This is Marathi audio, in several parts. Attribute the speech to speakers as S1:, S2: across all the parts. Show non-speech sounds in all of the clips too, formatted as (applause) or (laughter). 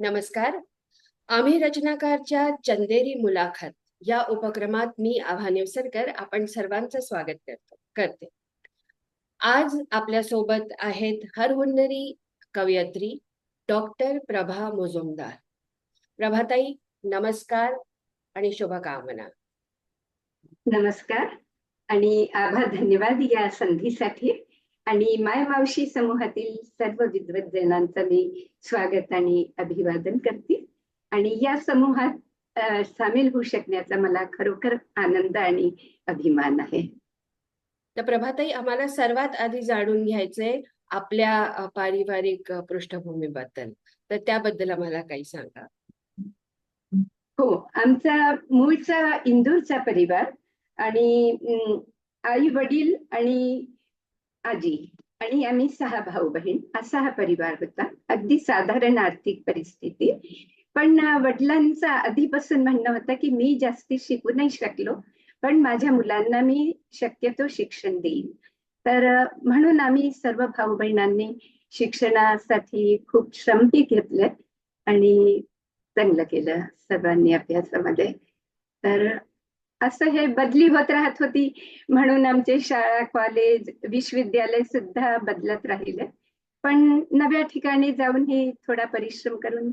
S1: नमस्कार. आम्ही रचनाकारच्या चंदेरी मुलाखत या उपक्रमात मी आभा निवसरकर आपण सर्वांचं स्वागत करतो करते. आज आपल्यासोबत आहेत हरहुन्नरी कवयत्री डॉक्टर प्रभा मुजुमदार. प्रभाताई नमस्कार आणि शुभकामना.
S2: नमस्कार आणि आभा धन्यवाद या संधीसाठी. आणि माय मावशी समूहातील सर्व विद्वज्जनांचं मी स्वागत आणि अभिवादन करते. आणि या समूहात सामील होऊ शकण्याचा मला खरोखर आनंद आणि अभिमान आहे.
S1: तर प्रभाताई आम्हाला सर्वात आधी जाणून घ्यायचंय आपल्या पारिवारिक पृष्ठभूमीबद्दल. तर त्याबद्दल आम्हाला काही सांगा.
S2: हो आमचा मूळचा इंदूरचा परिवार आणि आई वडील आणि आजी आणि आम्ही सहा भाऊ बहीण असा हा परिवार होता. अगदी साधारण आर्थिक परिस्थिती. पण वडिलांचं आधीपासून म्हणणं होतं की मी जास्ती शिकू नाही शकलो पण माझ्या मुलांना मी शक्यतो शिक्षण देईन. तर म्हणून आम्ही सर्व भाऊ बहिणांनी शिक्षणासाठी खूप श्रमही घेतले आणि चांगलं केलं सर्वांनी अभ्यासामध्ये. तर असं हे बदली होत राहत होती म्हणून आमचे शाळा कॉलेज विश्वविद्यालय सुद्धा बदलत राहिले. पण नव्या ठिकाणी जाऊनही थोडा परिश्रम करून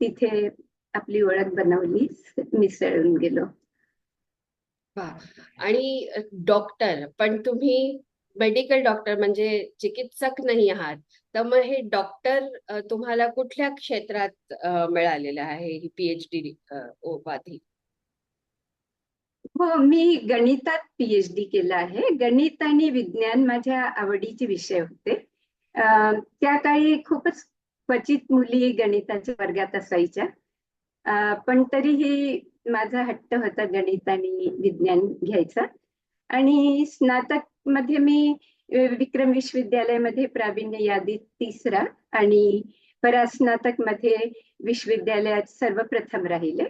S2: तिथे आपली ओळख बनवली मिसळून गेलो.
S1: आणि डॉक्टर पण तुम्ही मेडिकल डॉक्टर म्हणजे चिकित्सक नाही आहात तर मग हे डॉक्टर तुम्हाला कुठल्या क्षेत्रात मिळालेलं आहे? ही पीएचडी उपाधी.
S2: हो मी गणितात पीएच डी आहे. गणित आणि विज्ञान माझ्या आवडीचे विषय होते. त्या काळी खूपच क्वचित मुली गणिताच्या वर्गात असायच्या. पण तरीही माझा हट्ट होता गणित आणि विज्ञान घ्यायचा. आणि स्नातकमध्ये मी विक्रम विश्वविद्यालयामध्ये प्रावीण्य यादीत तिसरा आणि परास्नातकमध्ये विश्वविद्यालयात सर्वप्रथम राहिले.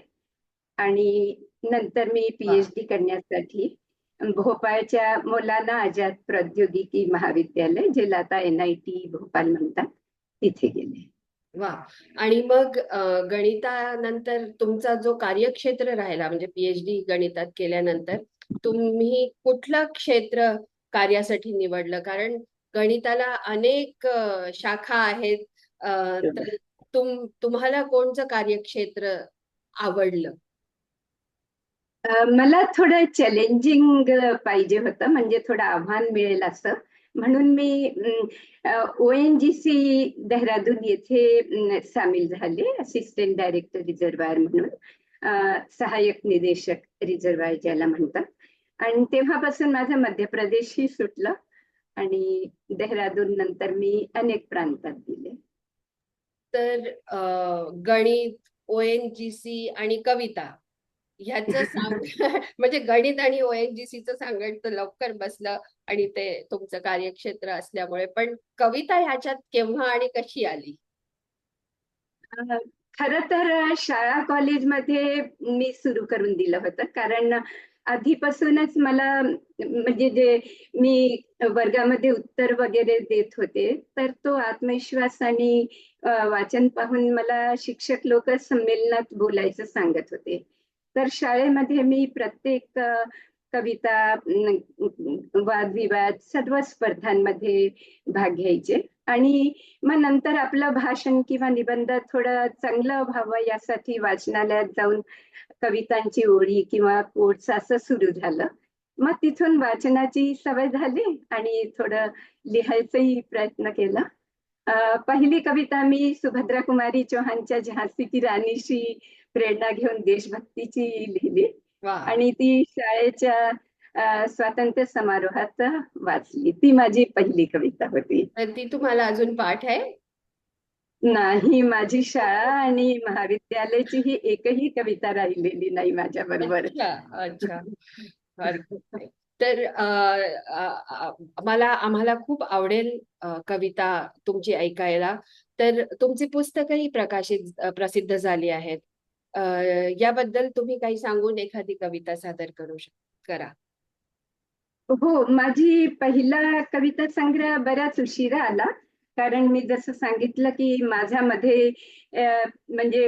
S2: आणि नंतर मी पीएच डी करण्यासाठी भोपाळच्या मौलाना आझाद प्रौद्योगिकी महाविद्यालय ज्याला आता एन आय टी भोपाळ म्हणतात तिथे गेले.
S1: वा. आणि मग गणितानंतर तुमचा जो कार्यक्षेत्र राहिला म्हणजे पीएचडी गणितात केल्यानंतर तुम्ही कुठलं क्षेत्र कार्यासाठी निवडलं? कारण गणिताला अनेक शाखा आहेत तर तुम तुम्हाला कोणचं कार्यक्षेत्र आवडलं?
S2: मला थोडं चॅलेंजिंग पाहिजे होतं. म्हणजे थोडं आव्हान मिळेल असं. म्हणून मी O N G C Dehradun येथे सामील झाले. असिस्टंट डायरेक्टर रिझर्वायर म्हणून. सहाय्यक निदेशक रिझर्वायर ज्याला म्हणतात. आणि तेव्हापासून माझं मध्य प्रदेशही सुटलं. आणि देहरादून नंतर मी अनेक प्रांतात दिले
S1: तर अ, गणित ओएनजीसी आणि कविता ह्याचं सांग (laughs) म्हणजे गणित आणि ओएनजीसीचं सांगण तर लवकर बसलं आणि ते तुमचं कार्यक्षेत्र असल्यामुळे. पण कविता ह्याच्यात केव्हा आणि कशी आली?
S2: खर खरं तर शाळा कॉलेजमध्ये मी सुरू करून दिलं होतं. कारण आधीपासूनच मला म्हणजे जे मी वर्गामध्ये उत्तर वगैरे देत होते तर तो आत्मविश्वास आणि वाचन पाहून मला शिक्षक लोक संमेलनात बोलायचं सांगत होते. तर शाळेमध्ये मी प्रत्येक कविता वादविवाद सर्व स्पर्धांमध्ये भाग घ्यायचे. आणि मग नंतर आपलं भाषण किंवा निबंध थोडं चांगलं व्हावं यासाठी वाचनालयात जाऊन कवितांची ओळी किंवा कोर्स असं सुरू झालं. मग तिथून वाचनाची सवय झाली आणि थोडं लिहायचाही प्रयत्न केला. पहिली कविता मी सुभद्रा कुमारी चौहानच्या झांसी की राणीशी प्रेरणा घेऊन देशभक्तीची लिहिली. आणि ती शाळेच्या स्वातंत्र्य समारोहात वाचली. ती माझी पहिली कविता होती.
S1: तर ती तुम्हाला अजून पाठ आहे?
S2: नाही माझी शाळा आणि महाविद्यालयाची ही एकही कविता राहिलेली नाही माझ्या बरोबर.
S1: अच्छा. तर मला आम्हाला खूप आवडेल कविता तुमची ऐकायला. तर तुमची पुस्तकही प्रकाशित प्रसिद्ध झाली आहेत. याबद्दल तुम्ही काही सांगून एखादी कविता सादर करू करा.
S2: हो माझी पहिला कविता संग्रह बराच उशिरा आला. कारण मी जसं सांगितलं की माझ्यामध्ये म्हणजे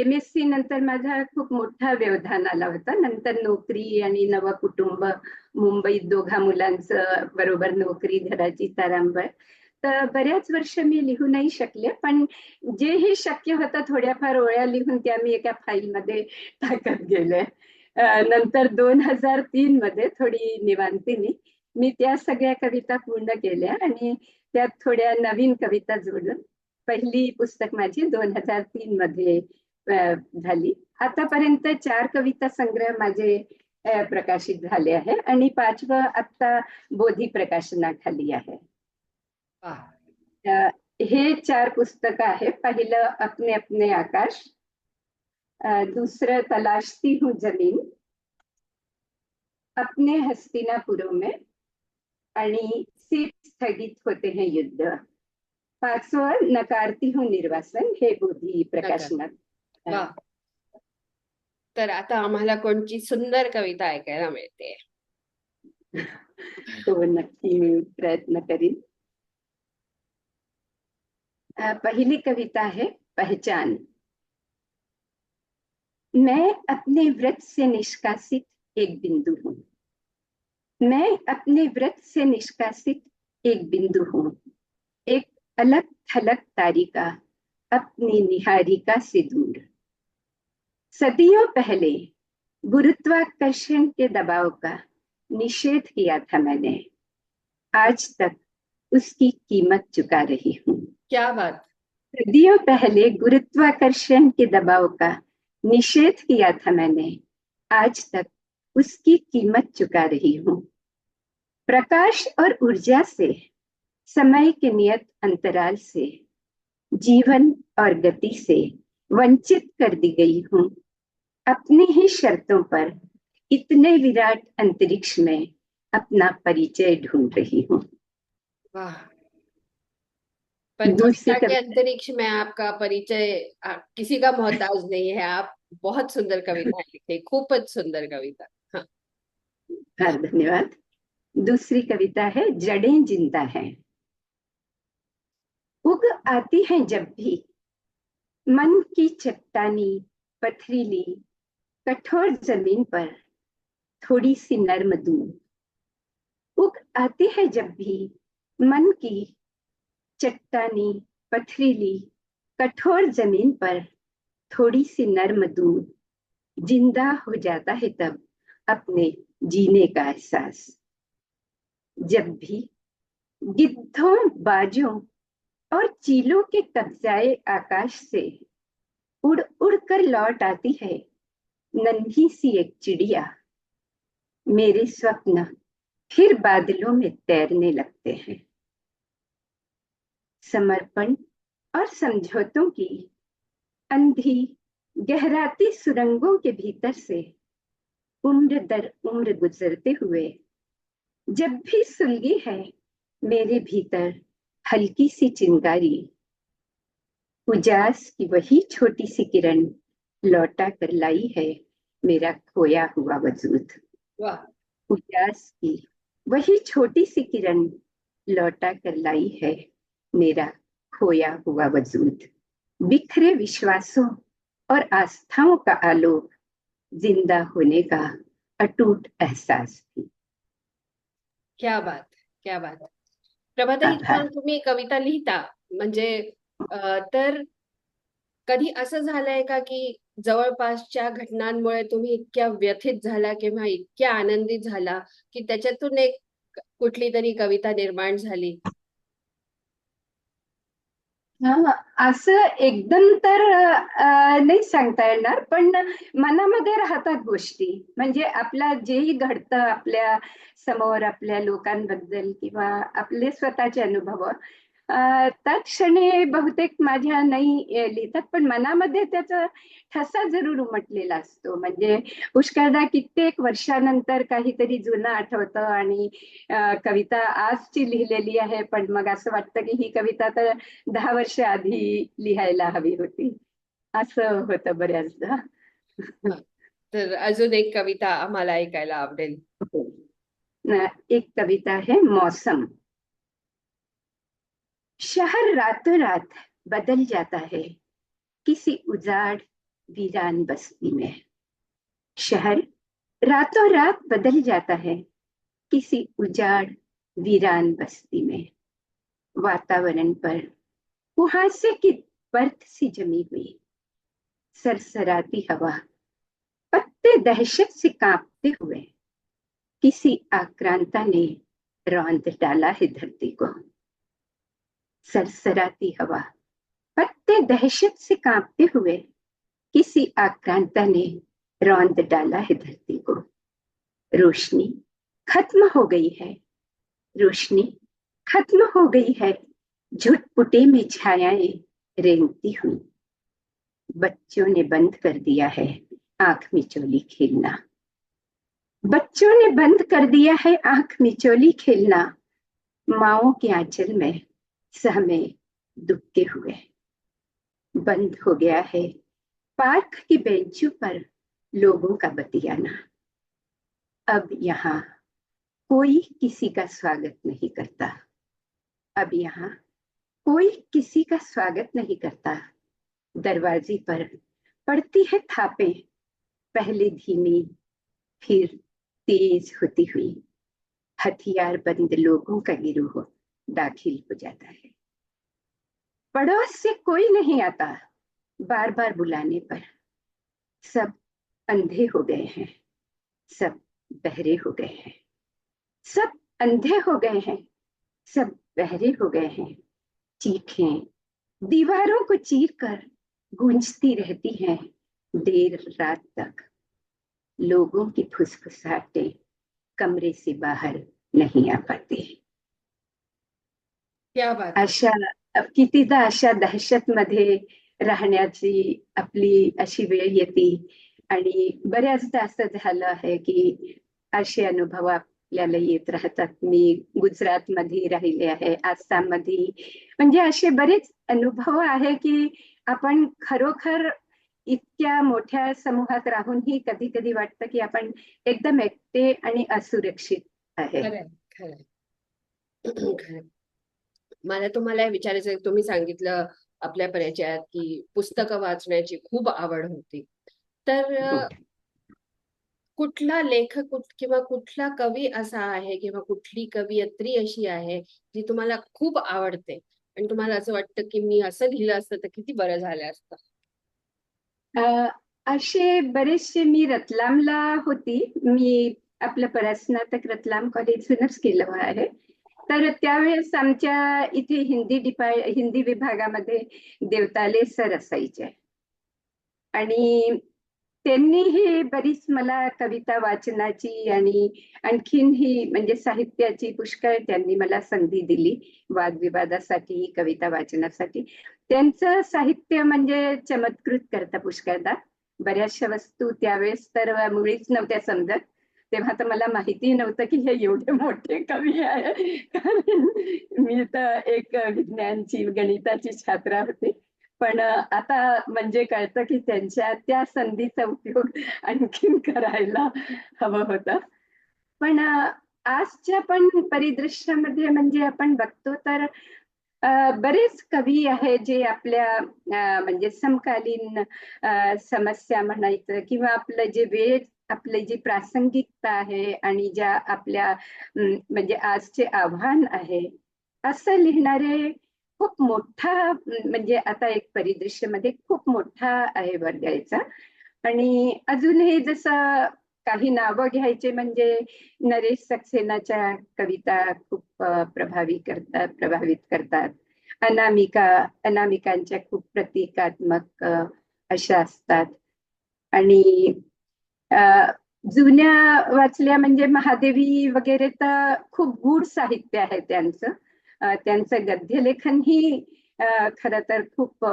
S2: एम एस सी नंतर माझा खूप मोठा व्यवधान आला होता. नंतर नोकरी आणि नवं कुटुंब मुंबईत दोघा मुलांचं बरोबर नोकरी घराची तारांबळ. तर बऱ्याच वर्ष मी लिहू नाही शकले पण जेही शक्य होतं थोड्याफार ओळ्या लिहून त्या मी एका फाईलमध्ये टाकत गेले. नंतर दोन हजार तीन मध्ये थोडी निवांतीने मी त्या सगळ्या कविता पूर्ण केल्या आणि त्यात थोड्या नवीन कविता जोडून पहिली पुस्तक माझी दोन हजार तीन मध्ये झाली. आतापर्यंत चार कविता संग्रह माझे प्रकाशित झाले आहे आणि पाचवं आता बोधी प्रकाशनाखाली आहे. हे चार पुस्तक आहे पहिलं अपने अपने आकाश. दुसरं तलाशती हूँ जमीन. अपने हस्तिनापुरों में. आणि सिर्फ स्थगित होते हैं युद्ध. पाचवं नकारती हूँ निर्वासन. हे बोधी प्रकाशनात.
S1: तर आता आम्हाला कोणची सुंदर कविता ऐकायला मिळते?
S2: तो (laughs) नक्की मी प्रयत्न करीन. पहिली कविता है पहचान। मैं अपने व्रत से निष्कासित एक बिंदु हूँ। मैं अपने व्रत से निष्कासित एक बिंदु हूँ। एक अलग थलग तारिका अपनी निहारिका से दूर। सदियों पहले गुरुत्वाकर्षण के दबाव का निषेध किया था मैंने। आज तक उसकी कीमत चुका रही हूँ।
S1: क्या बात।
S2: सदियों पहले गुरुत्वाकर्षण के दबाव का निषेध किया था मैंने। आज तक उसकी कीमत चुका रही हूँ। प्रकाश और ऊर्जा से समय के नियत अंतराल से जीवन और गति से वंचित कर दी गई हूँ। अपनी ही शर्तों पर इतने विराट अंतरिक्ष में अपना परिचय ढूंढ रही हूँ।
S1: वाह। पर
S2: दूसरी
S1: के अंतरिक्ष में आपका परिचय किसी का मोहताज नहीं है आप बहुत सुंदर कविता लिखे खूब सुंदर कविता
S2: हाँ। धन्यवाद। दूसरी कविता है जड़ें ज़िंदा हैं। उग आती हैं जब भी। मन की चट्टानी पथरीली कठोर ज़मीन पर थोड़ी सी नर्म दूब उग आती है जब भी। मन की चट्टानी पथरीली कठोर ज़मीन पर थोड़ी सी नर्म दूब ज़िंदा हो जाता है तब अपने जीने का एहसास। जब भी गिद्धों, बाजों और चीलों के कब्जाए आकाश से उड़ उड़ कर लौट आती है, नन्ही सी एक चिड़िया मेरे स्वप्न फिर बादलों में तैरने लगते हैं। समर्पण और समझौतों की। अंधी गहराती सुरंगों के भीतर से उम्र दर उम्र गुजरते हुए जब भी सुलगी है मेरे भीतर हल्की सी चिंगारी। उजास की वही छोटी सी किरण लौटा कर लाई है मेरा खोया हुआ वजूद। उजास की वही छोटी सी किरण लौटा कर लाई है मेरा खोया हुआ वजूद। बिखरे विश्वासों और आस्थाओं का आलोक जिंदा होने का अटूट एहसास भी।
S1: क्या बात क्या बात। प्रभाताई. जेव्हा तुम्ही कविता लिहिता म्हणजे तर कधी असं झालंय का की जवळपासच्या घटनांमुळे तुम्ही इतक्या व्यथित झाला किंवा इतक्या आनंदित झाला की त्याच्यातून एक कुठली तरी कविता निर्माण झाली?
S2: असं एकदम तर नाही सांगता येणार पण मनामध्ये राहतात गोष्टी. म्हणजे आपला जेही घडतं आपल्यासमोर आपल्या लोकांबद्दल किंवा आपले स्वतःचे अनुभव अ, तत्क्षणी बहुतेक माझ्या नाही लिहितात पण मनामध्ये त्याचा ठसा जरूर उमटलेला असतो. म्हणजे पुष्कळदा कित्येक वर्षानंतर काहीतरी जुनं आठवतं आणि कविता आजची लिहिलेली आहे पण मग असं वाटतं की ही कविता तर दहा वर्ष आधी लिहायला हवी होती. असं होतं बऱ्याचदा.
S1: तर अजून एक कविता आम्हाला ऐकायला आवडेल.
S2: न- एक कविता है मौसम. शहर रातों रात बदल जाता है। किसी उजाड़, वीरान बस्ती में। शहर रातों रात बदल जाता है। किसी उजाड़, वीरान बस्ती में। वातावरण पर कुहासे की बर्फ़ सी जमी हुई। सरसराती हवा, पत्ते दहशत से कांपते हुए। किसी आक्रांता ने रौंद डाला है धरती को। सरसराती हवा। पत्ते दहशत से कांपते हुए किसी आक्रांता ने रौंद डाला है धरती को। रोशनी खत्म हो गई है। रोशनी खत्म हो गई है। झुटपुटे में छायाएँ रेंगती हुई। बच्चों ने बंद कर दिया है आँख मिचोली खेलना। बच्चों ने बंद कर दिया है आँख में चोली खेलना। माओ के आंचल में सहमे दुबके हुए बंद हो गया है। पार्क की बेंचों पर लोगों का बतियाना। अब यहाँ कोई किसी का स्वागत नहीं करता। अब यहाँ कोई किसी का स्वागत नहीं करता। दरवाजे पर पड़ती है थापे। पहले धीमी, फिर तेज होती हुई। हथियार बंद लोगों का गिरोह। दाखिल हो जाता है। पड़ोस से कोई नहीं आता बार बार बुलाने पर। सब अंधे हो गए हैं, सब बहरे हो गए हैं। सब अंधे हो गए हैं, सब बहरे हो गए हैं। चीखें, दीवारों को चीर कर गूंजती रहती हैं देर रात तक। लोगों की फुसफुसाहटें कमरे से बाहर नहीं आ पाती. अशा कितीदा अशा दहशतमध्ये राहण्याची आपली अशी वेळ येते. आणि बऱ्याचदा असं झालं आहे की असे अनुभव आपल्याला येत राहतात. मी गुजरात मध्ये राहिले आहे आसाममध्ये म्हणजे असे बरेच अनुभव आहे की आपण खरोखर इतक्या मोठ्या समूहात राहूनही कधी कधी वाटतं की आपण एकदम एकटे आणि असुरक्षित आहे. (clears throat)
S1: मला तुम्हाला हे विचारायचं तुम्ही सांगितलं आपल्या परिचयात की पुस्तकं वाचण्याची खूप आवड होती. तर अ, कुठला लेखक कुठ- किंवा कुठला कवी असा आहे किंवा कुठली कवयित्री अशी आहे जी तुम्हाला खूप आवडते? आणि तुम्हाला असं वाटतं की मी असं लिहिलं असतं तर किती बरं झालं असतं?
S2: असे बरेचसे मी रतलामला होती. मी आपलं परस्नातक रतलाम कॉलेजूनच केलं आहे तर त्यावेळेस आमच्या इथे हिंदी डिपा हिंदी विभागामध्ये देवताले सर असायचे. आणि त्यांनीही बरीच मला कविता वाचनाची आणि आणखीन ही म्हणजे साहित्याची पुष्कळ त्यांनी मला संधी दिली वादविवादासाठी कविता वाचनासाठी. त्यांचं साहित्य म्हणजे चमत्कृत करता पुष्कळदा. बऱ्याचशा वस्तू त्यावेळेस तर मुळीच नव्हत्या समजत. तेव्हा तर मला माहिती नव्हतं की हे एवढे मोठे कवी आहे. कारण मी तर एक विज्ञानची गणिताची छात्रा होती. पण आता म्हणजे कळतं की त्यांच्या त्या संधीचा उपयोग आणखीन करायला हवं होता. पण आजच्या पण परिदृश्यामध्ये म्हणजे आपण बघतो तर बरेच कवी आहे जे आपल्या म्हणजे समकालीन समस्या म्हणायचं किंवा आपलं जे वेळ आपली जी प्रासंगिकता आहे आणि ज्या आपल्या म्हणजे आजचे आव्हान आहे असं लिहिणारे खूप मोठा म्हणजे आता एक परिदृश्यामध्ये खूप मोठा आहे वर्गायचा. आणि अजूनही जसं काही नावं घ्यायचे म्हणजे नरेश सक्सेनाच्या कविता खूप प्रभावी करतात प्रभावित करतात. अनामिका अनामिकांच्या खूप प्रतिकात्मक अशा असतात. आणि जुन्या वाचल्या म्हणजे महादेवी वगैरे तर खूप गूढ साहित्य आहे त्यांचं. त्यांचं गद्यलेखन ही खर तर खूप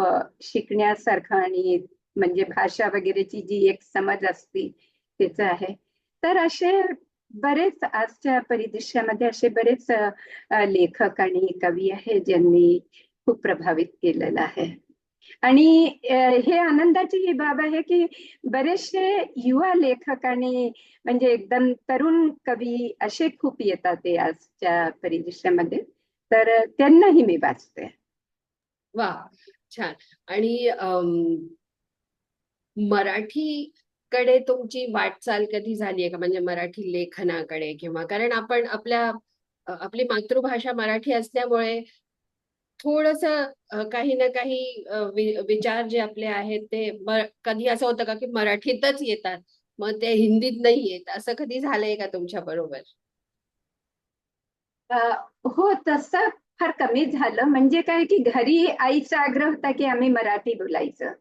S2: शिकण्यासारखं आणि म्हणजे भाषा वगैरेची जी एक समज असते त्याच आहे. तर असे बरेच आजच्या परिदृश्यामध्ये असे बरेच लेखक आणि कवी आहे ज्यांनी खूप प्रभावित केलेलं आहे. आणि हे आनंदाची ही बाब आहे की बरेचसे युवा लेखक आणि म्हणजे एकदम तरुण कवी असे खूप येतात ते आजच्या परिदृश्यामध्ये. तर त्यांनाही मी वाचते.
S1: वा छान. आणि मराठी कडे तुमची वाटचाल कधी झाली आहे का? म्हणजे मराठी लेखनाकडे किंवा कारण आपण आपल्या आपली मातृभाषा मराठी असल्यामुळे थोडस काही ना काही विचार जे आपले आहेत ते कधी असं होतं का की मराठीतच येतात मग ते हिंदीत नाही येत असं कधी झालंय का तुमच्या बरोबर?
S2: हो तसं फार कमी झालं. म्हणजे काय की घरी आईचा आग्रह होता की आम्ही मराठी बोलायचं.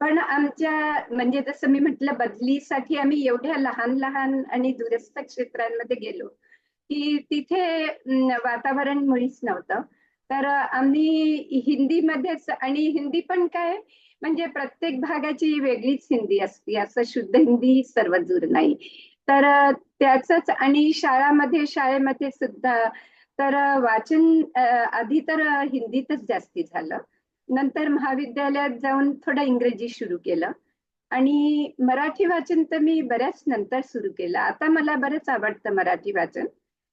S2: पण आमच्या म्हणजे जसं मी म्हटलं बदलीसाठी आम्ही एवढ्या लहान लहान आणि दूरस्थ क्षेत्रांमध्ये गेलो की तिथे वातावरण मुळीच नव्हतं. तर आम्ही हिंदीमध्येच आणि हिंदी पण काय म्हणजे प्रत्येक भागाची वेगळीच हिंदी असते असं शुद्ध हिंदी सर्व दूर नाही. तर त्याच आणि शाळामध्ये शाळेमध्ये सुद्धा तर वाचन आधी तर हिंदीतच जास्ती झालं. नंतर महाविद्यालयात जाऊन थोडं इंग्रजी सुरू केलं. आणि मराठी वाचन तर मी बऱ्याच नंतर सुरू केलं. आता मला बरंच आवडतं मराठी वाचन.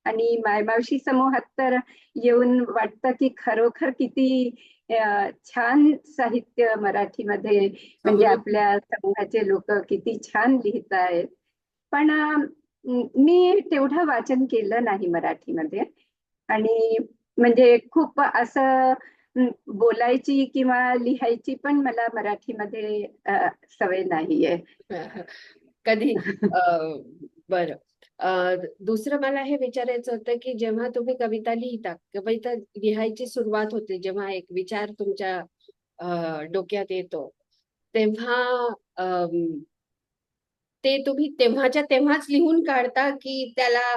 S2: आणि मायमावशी समूहात तर येऊन वाटतं की खरोखर किती छान साहित्य मराठीमध्ये म्हणजे. आपल्या समूहाचे लोक किती छान लिहित आहेत. पण मी तेवढं वाचन केलं नाही मराठीमध्ये. आणि म्हणजे खूप असं बोलायची किंवा लिहायची पण मला मराठीमध्ये सवय नाहीये. (laughs)
S1: कधी? बरं. दुसरं मला हे विचारायचं होतं की जेव्हा तुम्ही कविता लिहिता कविता लिहायची सुरुवात होते जेव्हा एक विचार तुमच्या डोक्यात येतो तेव्हा ते तुम्ही तेव्हाच्या तेव्हाच लिहून काढता की त्याला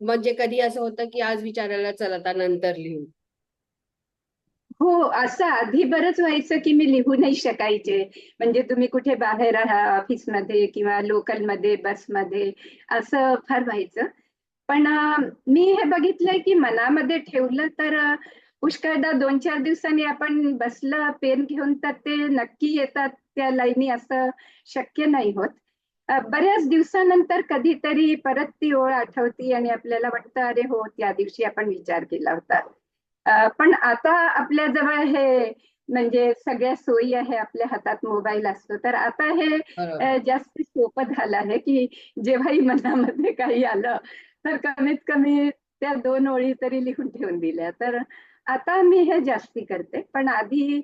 S1: म्हणजे कधी असं होतं की आज विचारायला चला आता नंतर लिहू?
S2: हो असं आधी बरंच व्हायचं की मी लिहू नाही शकायचे. म्हणजे तुम्ही कुठे बाहेर आहात ऑफिसमध्ये किंवा लोकलमध्ये बसमध्ये असं फार व्हायचं. पण मी हे बघितलंय की मनामध्ये ठेवलं तर पुष्कळदा दोन चार दिवसांनी आपण बसलं पेन घेऊन तर ते नक्की येतात त्या लाईनी असं शक्य नाही होत. बऱ्याच दिवसानंतर कधीतरी परत ती ओळ आठवती आणि आपल्याला वाटतं अरे हो त्या दिवशी आपण विचार केला होता. पण आता आपल्या जवळ हे म्हणजे सगळ्या सोयी आहे आपल्या हातात मोबाईल असतो. तर आता हे जास्त सोपं झालं आहे की जेव्हाही मनामध्ये काही आलं तर कमीत कमी त्या दोन ओळी तरी लिहून ठेवून दिल्या. तर आता मी हे जास्ती करते पण आधी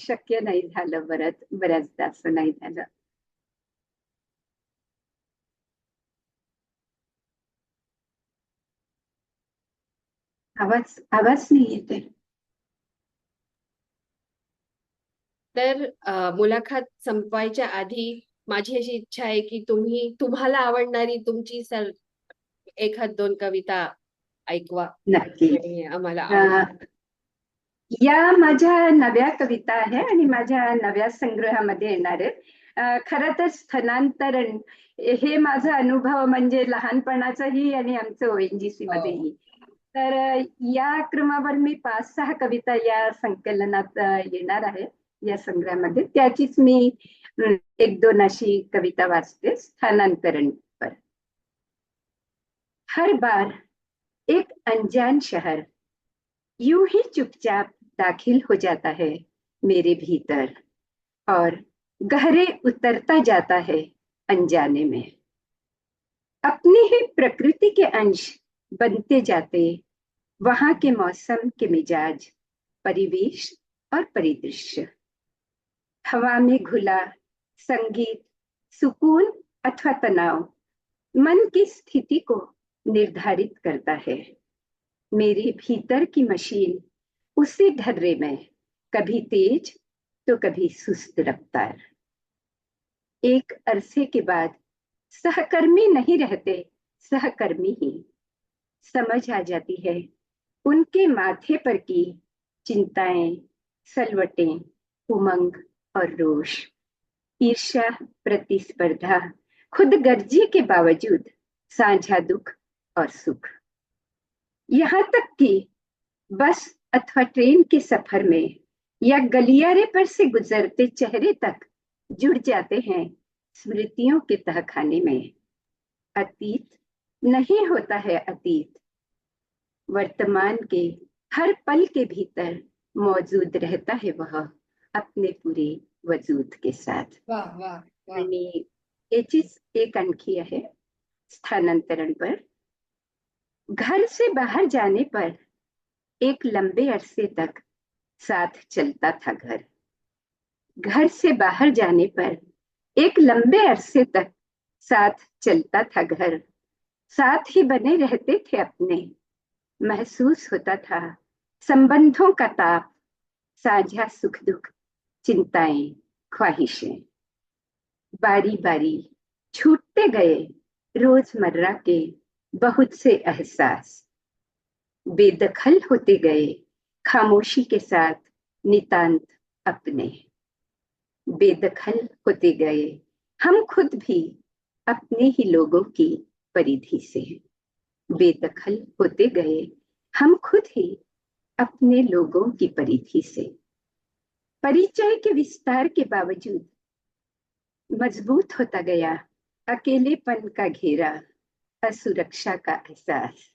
S2: शक्य नाही झालं बऱ्याच बऱ्याचदा असं नाही झालं. आवाज आवाज नाही येते
S1: तर मुलाखत संपवायच्या आधी माझी अशी इच्छा आहे की तुम्ही तुम्हाला आवडणारी तुमची सर एखाद दोन कविता ऐकवा.
S2: नक्की.
S1: आम्हाला
S2: या माझ्या नव्या कविता आहे आणि माझ्या नव्या संग्रहामध्ये येणार आहे खरं तर स्थलांतरण हे माझा अनुभव म्हणजे लहानपणाचाही आणि आमचं ओएनजीसी मध्येही. तर या क्रमावर मी पाच सहा कविता या संकलनात येणार आहे या संग्रहामध्ये. त्याचीच मी अं, एक दोन अशी कविता वाचते स्थानांतरण पर. हर बार एक अनजान शहर यूँ ही चुपचाप दाखिल हो जाता है मेरे भीतर और गहरे उतरता जाता है अनजाने में। अपनी ही प्रकृति के अंश बनते जाते वहाँ के मौसम के मिजाज, परिवेश और परिदृश्य। हवा में घुला संगीत, सुकून अथवा तनाव मन की स्थिति को निर्धारित करता है। मेरे भीतर की मशीन उसी ढर्रे में कभी तेज तो कभी सुस्त रफ्तार। एक अरसे के बाद सहकर्मी नहीं रहते, सहकर्मी ही। समझ आ जाती है उनके माथे पर की चिंताएँ, सलवटें, उमंग और रोष। ईर्ष्या, प्रतिस्पर्धा, खुद गर्जी के बावजूद साझा दुख और सुख। यहाँ तक कि बस अथवा ट्रेन के सफ़र में या गलियारे पर से गुजरते चेहरे तक जुड़ जाते हैं स्मृतियों के तहखाने में। अतीत नहीं होता है अतीत। वर्तमान के हर पल के भीतर मौजूद रहता है वह अपने पूरे वजूद के साथ।
S1: वा
S2: एक आणखी आहे स्थानांतरण पर। घर से बाहर जाने पर एक लंबे अरसे तक साथ चलता था घर। घर से बाहर जाने पर एक लंबे अरसे तक साथ चलता था घर। साथ ही बने रहते थे अपने। महसूस होता था। संबंधों का ताप, साझा सुख दुख, चिंताएँ, ख्वाहिशें। बारी बारी छूटते गए रोज़मर्रा के बहुत से एहसास। बेदखल होते गए खामोशी के साथ नितांत अपने। बेदखल होते गए हम खुद भी अपने ही लोगों की परिधि से। बेदखल होते गए। हम खुद ही अपने लोगों की परिधि से। परिचय के विस्तार के बावजूद मज़बूत होता गया। अकेलेपन का घेरा, असुरक्षा का एहसास।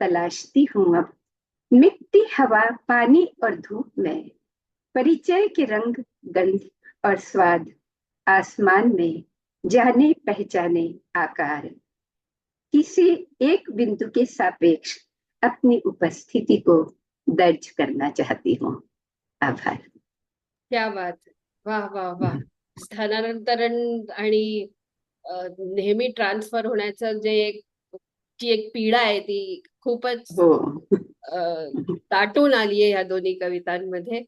S2: तलाशती हूँ अब। मिट्टी, हवा, पानी और धूप में परिचय के रंग, गंध और स्वाद आसमान में जाने पहचाने आकार। किसी एक बिंदु के सापेक्ष अपनी उपस्थिति को दर्ज करना चाहती हूँ। आभार।
S1: क्या बात आहे. वा वा वा स्थानांतरण आणि नेहमी ट्रान्सफर होण्याचं जे एक ची एक पीडा आहे ती खूपच
S2: हो.
S1: अ, दाटून आली आहे या दोन्ही कवितांमध्ये.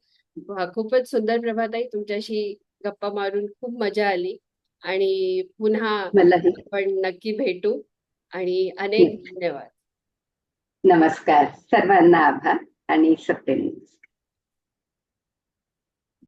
S1: खूपच सुंदर प्रभाताई तुमच्याशी गप्पा मारून खूप मजा आली. आणि पुन्हा आपण नक्की भेटू. आणि अनेक धन्यवाद.
S2: नमस्कार. सर्वांना आभार आणि सप्रेम